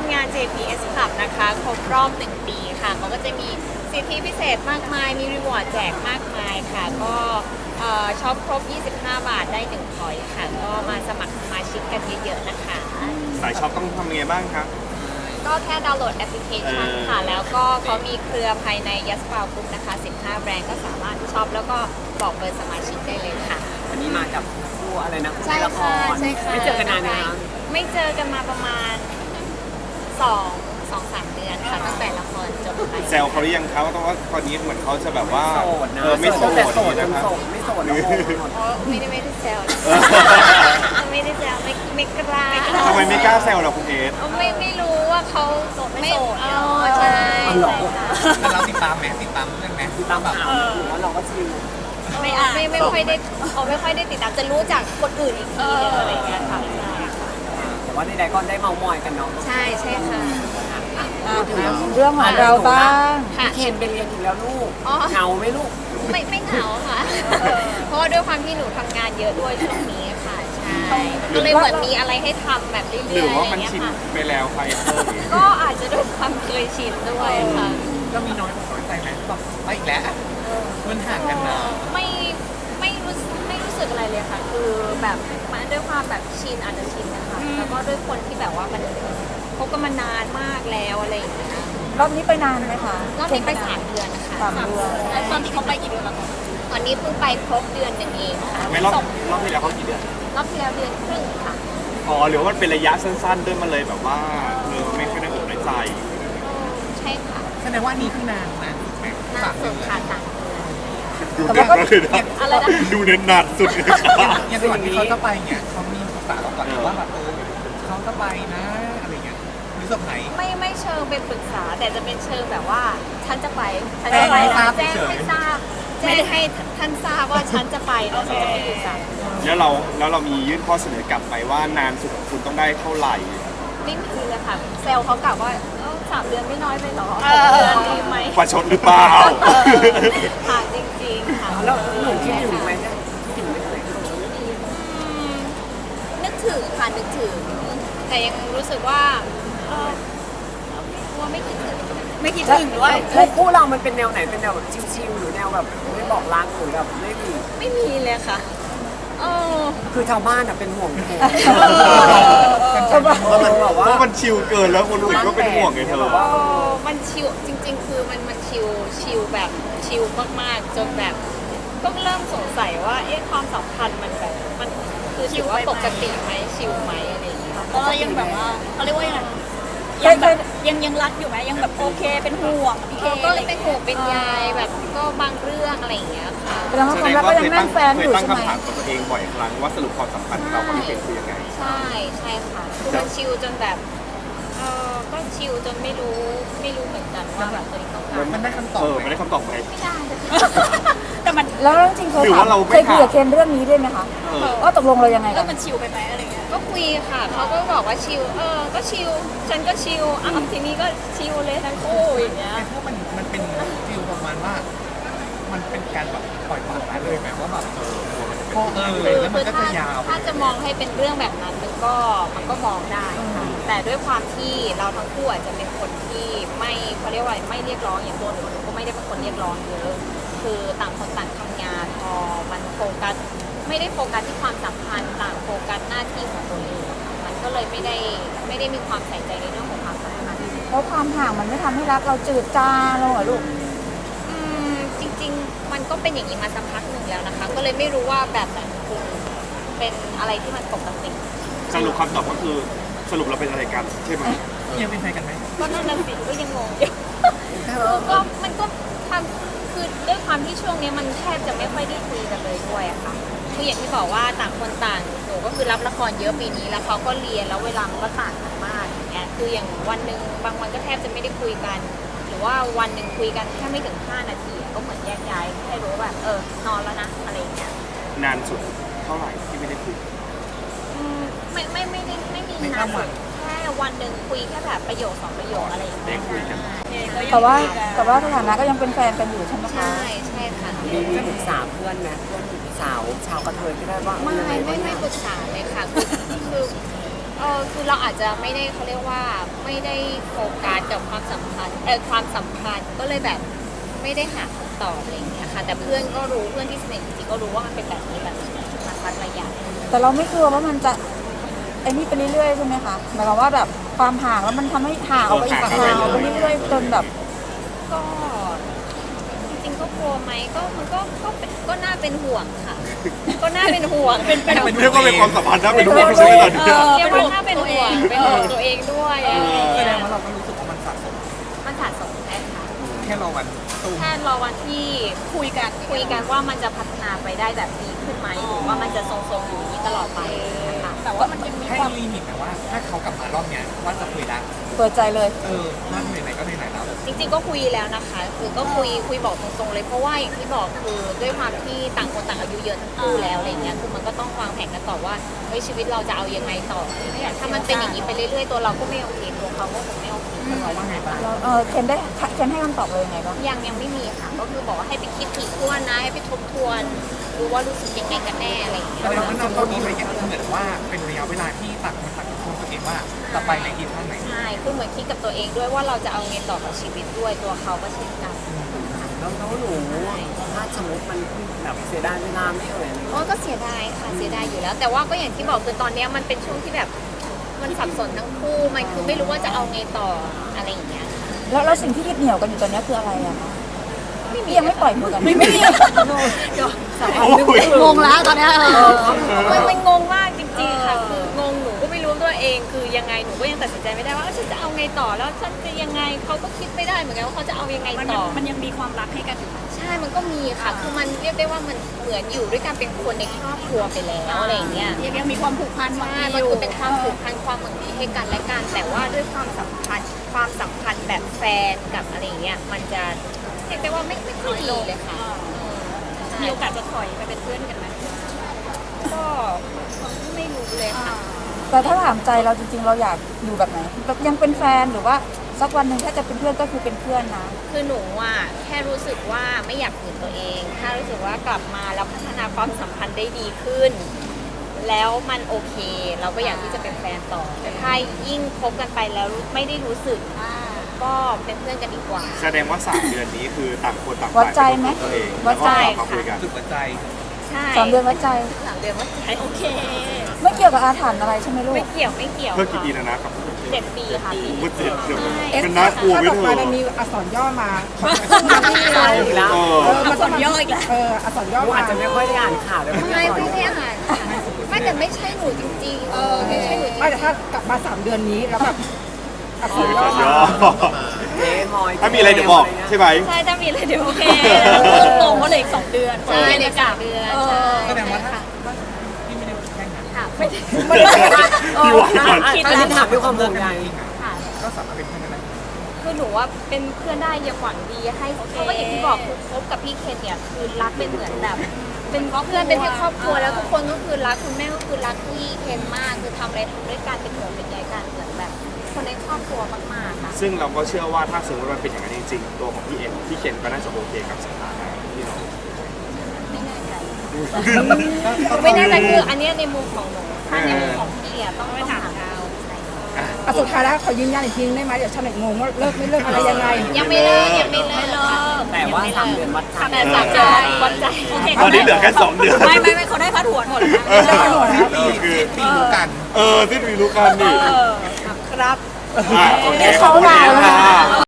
มงาน JPS Club นะคะครบรอบ 1 ปีค่ะเขาก็จะมีสิทธิพิเศษมากมาย มีรีวอร์ดแจกมากมายค่ะ ก็เอ่อช็อปครบ 25 บาทได้1พอยต์ค่ะ ก็มาสมัครสมาชิกกันเยอะๆนะคะ สายช็อปต้องทำยังไงบ้างครับก็แค่ดาวน์โหลดแอปพลิเคชันเออค่ะ แล้วก็เขามีเครือภายใน Yes p a l Group นะคะ 15 แบรนด์ก็สามารถช็อปแล้วก็บอกเบอร์สมาชิกได้เลยค่ะวันนี้มากับคู่อะไรนะคู่ใช่ละคค่ะรใช่ค่ะไม่เจอกันนานนะคะไม่เจอกันมาประมาณส องสองสามเดือนค่ะตั้งแต่ละครจบไปแซวเขาหรือยังครับว่าต้องว่าตอนนี้เหมือนเขาจะแบบว่าโสดนะเออไม่โสดแต่โสดจนะนครับ โสดไม่โสดแล้วโสดหมดเพราะไม่ได้ไม่ได้แซวเออ ไม่ได้แซวไม่ไม่กล้าทำไมไม่กล้าแซวล่ะคุณเอสไม่ไม่รู้ว่าเขาโสดไม่โสดอ๋อใช่อ๋อเหรอแล้วเราติดตามไหมติดตามเรื่องไหมตามข่าวหรือว่าเราก็ชิลไม่อ่านไม่ไม่ค่อยได้เขาไม่ค่อยได้ติดตามจะรู้จากคนอื่นอีกทีนึงอะไรอย่างเงี้ยค่ะใช่ค่ะแต่ ว่าใดๆก็ได้เมามอยกันเนาะใช่ใช่ค่ะพูดถึงเรื่องของเราบ้างค่ะ พี่เคนไปเรียนอีกแล้วลูกอ๋อ เหงาไหมลูก ไม่ไม่เหงาค่ะ เพราะว่าด้วยความที่หนูทำงานเยอะด้วยช่วงนี้ค่ะใช่ก็เลยเหมือนมีอะไรให้ทำแบบเรื่อยๆหรือว่ามันะไรชินเงี้ยค่ะไปแล้วไฟเตอร์ก็อาจจะด้วยความเคยชินด้วยค่ะก็มีน้อยน้อยใจไหมแบบไปอีกแล้วมันห่างกันนานไม่ไม่รู้สึกไม่รู้ สึกอะไรเลยค่ะ คือแบบมันด้วยความแบบชินอาจจะชินนะคะแล้วก็ด้วยคนที่แบบว่ามันคบกันมานานมากแล้วอะไรอย่างเงี้ยรอบนี้ไปนานไหมคะรอบนี้ไปสามเดือนนะคะสามเดือนแล้วตอนนี้เขาไปกี่เดือนแล้วคะตอนนี้เพิ่งไปครบเดือนหนึ่งเองค่ะไม่รอบรอบที่แล้วเขากี่เดือนรอบที่แล้วเดือนครึ่งค่ะอ๋อหรือว่ามันเป็นระยะสั้นๆด้วยมันเลยแบบว่าเออไม่ค่อยได้อกได้ใจใช่ค่ะแสดงว่านี่คือนานนานสุดไหมนานสามสุเดืดอนค่ะสาม เดือนดูเน้นมากเลยนะอะไรนะ ดูเน้นนานสุดเลยครับอย่างก่อนที่เขาจะไปเนี่ยเขามีปรึกษาเราก่อนว่าแบบเออเขาจะไปนะอะไรเงี้ยหรือเซอร์ไพรส์ไม่ไม่เชิงเป็นปรึกษา แต่จะเป็นเชิงแบบว่า ฉันจะไปฉันจะไปแจ้งให้ทราบแจ้งเฉยให้ทราบแจ้งให้ท่านทราบว่าฉันจะไปแล้วฉันจะไปอยู่สามเดือนแล้วเราแล้วเรามียื่นข้อเสนอกลับไปว่านานสุดของคุณต้องได้เท่าไหร่ ไม่มีเลยค่ะเซลเขากลับว่าเอ้า สามเดือนไม่น้อยไปหรอสองเดือนดีไหมประชดหรือเปล่าค่ะจริงๆค่ะแล้วหนูคิดถึงไหมเนี่ยคิดถึงไหมเลยอืมนึกถึงค่ะนึกถึง แต่ยังรู้สึกว่าเออว่าไม่คิดถึงไม่คิดถึงด้วยคู่คู่เรามันเป็นแนวไหนเป็นแนวแบบชิลๆหรือแนวแบบไม่บอกรักหรือแบบไม่มีไม่มีเลยค่ะ เออ คือชาวบ้านอะเป็นห่วงเคนเพราะมันว่ามันแบบว่า เพราะมันชิลเกินแล้วคนอื่นก็เป็นห่วงไงเธอ เออมันชิลจริง ๆ คือมันมันชิลชิลแบบชิลมากๆ จนแบบก็เริ่มสงสัยว่าเอ๊ะความสัมพันธ์มันแบบมันคือถือว่าปกติไหมชิลไหมอะไรอย่างเงี้ย ก็ยังแบบว่าเขาเรียกว่ายังไง ยังแบบยังยังรักอยู่ไหมยังแบบโอเคเป็นห่วงพี่เคก็อะไรเป็นห่วงเป็นใยแบบก็บางเรื่องอะไรอย่างเงี้ยค่ะ แสดงว่าความรักก็ยังแน่นแฟนเคอยยู่ตั้งใช่ไหมคำถามกับตัวเองบ่อยครั้งว่าสรุปความสัมพันธ์เรากับพี่เป็นคือยังไง ใช่ใช่ค่ะคือมันชิลจนแบบเออก็ชิลจนไม่รู้ไม่รู้เหมือนกันว่าแบบตัวเองต้องการมันได้คำตอบเออไหมไม่ได้คำตอบไหม ไม่ได้เลยแต่มันแล้วจริงๆเคยหรือถามว่าเราไม่เคยคุยกับถาม เคนเรื่องนี้ด้วยไหมคะเออ ว่าตกลงเรายังไงแล้กัวนมันชิลไปไหมอะไรเงี้ยก็ คุยค่ะ เขาก็บอกว่าชิล เออ ก็ชิล ฉันก็ชิลอ้าวทีนี้ก็ชิลเลยทั้งคู่อย่างเงี้ยไอ้พวกมันมันเป็นฟิลประมาณว่า มันเป็นการแบบปล่อยปละละเลยแบบว่าแบบเออพอเออคือแล้วมัคืนอก็ถ้าจะยาวถ้าจะมองให้เป็นเรื่องแบบนั้นมันก็มันก็มองได้ค่ะแต่ด้วยความที่เราทั้งคู่อาจจะเป็นคนที่ไม่เขาเรียกว่าอะไรไม่เรียกร้องอย่างตัวหนูหนูก็ไม่ได้เป็นคนเรียกร้องเยอะคือต่างคนต่างทำงานพอมันโฟกัส ไม่ได้โฟกัสที่ความสัมพันธ์ต่างโฟกัสหน้าที่ของตัวเองอะค่ะมันก็เลยไม่ได้ไม่ได้มีความใส่ใจในเรื่องของความสัมพันธ์เพราะความห่างมันไม่ทำให้รักเราจืดจางลงเหรอลูก อืมจริง ๆ มันก็เป็นอย่างนี้มาสักพักหนึ่งแล้วนะคะ ก็เลยไม่รู้ว่าแบบไหนคือเป็นอะไรที่มันปกติ สรุปคำตอบก็คือสรุปเราเป็นอะไรกันใช่ไหมยังเป็นแฟนกันไหมก็นั่นน่ะสิก็ยังงงอยู่ ก็มันก็ทำคือด้วยความที่ช่วงนี้มันแทบจะไม่ค่อยได้คุยกันเลยด้วยอะค่ะ คืออย่างที่บอกว่าต่างคนต่างหนูก็คือรับละครเยอะปีนี้แล้วเขาก็เรียนแล้วเวลามันก็ต่างกันมากอย่างเงี้ยคืออย่างวันหนึ่งบางวันก็แทบจะไม่ได้คุยกัน หรือว่าวันหนึ่งคุยกันแค่ไม่ถึง 5 นาทีอะก็เหมือนแยกย้ายให้รู้ว่าแบบเออนอนแล้วนะอะไรอย่างเงี้ยนานสุดเท่าไหร่ที่ไม่ได้คุย อืมไม่ไม่ไม่ได้ไม่มีนานสุดแค่วันหนึ่งคุยแค่แบบประโยคสองประโยคอะไรอย่างเงี้ยได้คุยกัน แต่ว่าแต่ว่าสถานะก็ยังเป็นแฟนกันอยู่ใช่ไหมคะ ใช่ใช่ค่ะ มีมีปรึกษาเพื่อนไหมเพื่อน สาวชาวกระเทยก็ได้ว่าไม่ยังงไม่ไม่บ้างปรึกษาเลยค่ะคือคือเออคือเราอาจจะไม่ได้เขาเรียกว่าไม่ได้โฟกัสกับความสัมพันธ์เออความสัมพันธ์ก็เลยแบบไม่ได้หาคำตอบอะไรอย่างเงี้ยค่ะ แต่เพื่อนก็รู้เพื่อนที่สนิทจริงๆก็รู้ว่ามันเป็นแบบนี้แบบมาสักระยะแต่เราไม่กลัวว่ามันจะไอ้นี่ไปเรื่อยๆใช่ไหมคะหมายความว่าแบบความห่างแล้วมันทำให้ห่างออกไปอีกห่างออกไปเรื่อยๆจนแบบก็จริงๆ ก็กลัวไหมก็มันก็ก็เป็นก็น่าเป็นห่วงค่ะ ก็น่าเป็นห่วงเป็นเป็นเรียกว่าเป็นความสัมพันธ์น่าเป็นห่วงใช่ไหมตอนนี้ เรียกว่าน่าเป็นห่วงเป็นห่วงตัวเองด้วยอะไรอย่างแสเงี้ดงยว่าเราก็รู้สึกว่ามันสะสมมันสะสมแค่ค่ะแค่รอวันตูมแค่รอวันที่คุยกันคุยกันว่ามันจะพัฒนาไปได้แบบดีขึ้นไหมหรือว่ามันจะทรงๆอยู่อย่างนี้ตลอดไปนะคะ แต่ว่ามันยังมีให้ความลิมิตนะว่า ถ้าเขากลับมารอบเนี้ยว่าจะคุยละเปิดใจเลย เออนั่นไหนๆก็ไหนๆแล้ว จริงๆก็คุยแล้วนะคะ คือก็คุยคุยบอกตรงๆเลยเพราะว่าอย่างที่บอกคือด้วยความที่ต่างคนต่างอายุเยอะทั้งคู่แล้วอะไรเงี้ยคือมันก็ต้องวางแผนกันต่อว่าเฮ้ยชีวิตเราจะเอายังไงต่ออะไรเงี้ยถ้ามันเป็นอย่างนี้ไปเรื่อยๆตัวเราก็ไม่โอเคตัวเขาก็คงไม่โอเคเราว่าไงบ้างเราเออเคนได้เคนให้คำตอบเรายังไงบ้างยังยังไม่มีค่ะก็คือบอกว่าให้ไปคิดถี่ถ้วนนะให้ไปทบทวน ดูว่ารู้สึกยังไงกันแน่อะไรอย่างเงี้แสยดงว่าเราก็มีระยะเหมือนว่าเป็นระยะเวลาที่ต่างคนต่างคนตัวเองว่าจะไปในทิศทางไหนใช่คือเหมือนคิดกับตัวเองด้วยว่าเราจะเอาไงต่อกับชีวิตด้วยตัวเขาก็เช่นกันแล้วแล้วหนูถ้าสมมติมันแบบเสียดายเวลาไม่เอ่ยโอ้ยก็เสียดายค่ะเสียดายอยู่แล้ว แต่ว่าก็อย่างที่บอกคือตอนเนี้ยมันเป็นช่วงที่แบบมันสับสนทั้งคู่มันคือไม่รู้ว่าจะเอาไงต่ออะไรอย่างเงี้ยแล้วแล้วสิ่งที่ยึดเหนี่ยวกันอยู่ตอนนี้คืออะไรอะคะพี่ ยังไม่ปล่อยมือกันไม่มีโอ้ยงงแล้วตอนเนี้ยเออมันมันงงมากจริงๆค่ะคืองงหนูก็ไม่รู้ตัวเองคือยังไงหนูก็ยังตัดสินใจไม่ได้ว่าเอ้าฉันจะเอาไงต่อแล้วฉันจะยังไงเขาก็คิดไม่ได้เหมือนกันว่าเขาจะเอายังไงมันต่อ มันยังมีความรักให้กันอยู่ ใช่ มันก็มีค่ะ คือมันเรียกได้ว่ามันเหมือนอยู่ด้วยกันเป็นคนในครอบครัวไปแล้วอะไรอย่างเงี้ย ยังยังมีความผูกพันหวังใช่ ดีมันอยู่คือเป็นความผูกพันความหวังดีให้กันและกัน แต่ว่าด้วยความสัมพันธ์ ความสัมพันธ์แบบแฟนกับอะไรอย่างเงี้ย มันจะ เรียกได้ว่าไม่ไม่ค่อยดีเลยค่ะใช่มีโอกาสจะถอยไปเป็นเพื่อนกันไหมก็ไม่รู้เลยค่ะแต่ถ้าถามใจเราจริงๆ เราอยากอยู่แบบไหนแบบยังเป็นแฟนหรือว่าสักวันหนึ่งถ้าจะเป็นเพื่อนก็คือเป็นเพื่อนนะ คือหนูอะแค่รู้สึกว่าไม่อยากฝืนตัวเอง ถ้ารู้สึกว่ากลับมาแล้วพัฒนาความสัมพันธ์ได้ดีขึ้น แล้วมันโอเค เราก็อยากที่จะเป็นแฟนต่อแต่ถ้ายิ่งคบกันไปแล้วไม่ได้รู้สึก ก็เป็นเพื่อนกันดีกว่า แสดงว่าสามเดือนนี้คือต่างคนต่างวัดใจไหมตัวเองวัดใจ แล้วก็กลับมาคุยกันสุดหัวใจ ใช่สามเดือนวัดใจ สามเดือนว่าใจโอเค ไม่เกี่ยวกับอาถรรพ์อะไรใช่ไหมลูกไม่เกี่ยวไม่เกี่ยวเพื่อกี่ค่ะปีแล้วนะครับเจ็ดปีค่ะปีพูดเจ็ดเดี๋ยวใช่เป็นน่ากลัวไม่ถ้าเถต่อไปอะมันมีอักษรย่อมาอีกแล้วเอเอออมันสอนย่ออีกแล้ว เอออักษรย่อหนูมาอาจจะไม่ค่อยได้อ่านข่าวเลยทำไมไม่ได้อ่านค่ะไม่แต่ไม่ใช่หนูจริงๆเออไม่ใช่หนูจริงไม่แต่ถ้ากลับมาสามเดือนนี้แล้วแบบ อักษรเดี๋ยวย่อก่อนมาย่อเจ๊มอยถ้ามีอะไรเดี๋ยวบอกใช่ไหม ใช่ถ้ามีอะไรเดี๋ยวโอเคตรงก็เลยอีกสองเดือนใช่ในสามเดือนใช่แสดงว่าถ้าค่ะที่ไม่ได้แค่นั้นค่ะไม่ได้พี่วางก่อนอันนี้ถามด้วยความห่วงใยค่ะก็สามารถเป็นเพื่อนกันได้คือหนูว่าเป็นเพื่อนได้ยังหวังดีให้เพราะว่าอย่างที่บอกคือคบกับพี่เคนเนี่ยคือรักเป็นเหมือนแบบเป็นเพื่อนเป็นที่ครอบครัวแล้วทุกคนก็คือรักคุณแม่ก็คือรักพี่เคนมากคือทำอะไรทำด้วยกันเป็นห่วงเป็นใย ซึ่งเราก็เชื่อว่าถ้าสมมติว่ามันเป็นอย่างนั้นจริงๆตัวของพี่เอ็มพี่เคนก็น่าจะโอเคกับสถานะที่เรา ไม่แน่ใจไม่แน่ใจคืออันเนี้ยในมุมของหนูถ้าในมุมของพี่อะต้องไปถามเราใช่ค่ะอะสุดท้ายแล้วขอยืนยันอีกทีนึงได้ไหมเดี๋ยวชาวเน็ตงงว่าเลิกไม่เลิกอะไรยังไง ยังไม่เลิกยังไม่เลิกค่ะแต่ว่าสามเดือนวัดใจแต่สามเดือนวัดใจโอเคตอนนี้เหลือแค่สองเดือน ไม่ไม่ไม่เขาได้พัดหัวหมดแล้วเออเลิกกันหมดแล้วเออคือปีรู้กันเออที่มีรู้กันนี่เออครับ อ่เขาขอบคุณมาแล้วนะ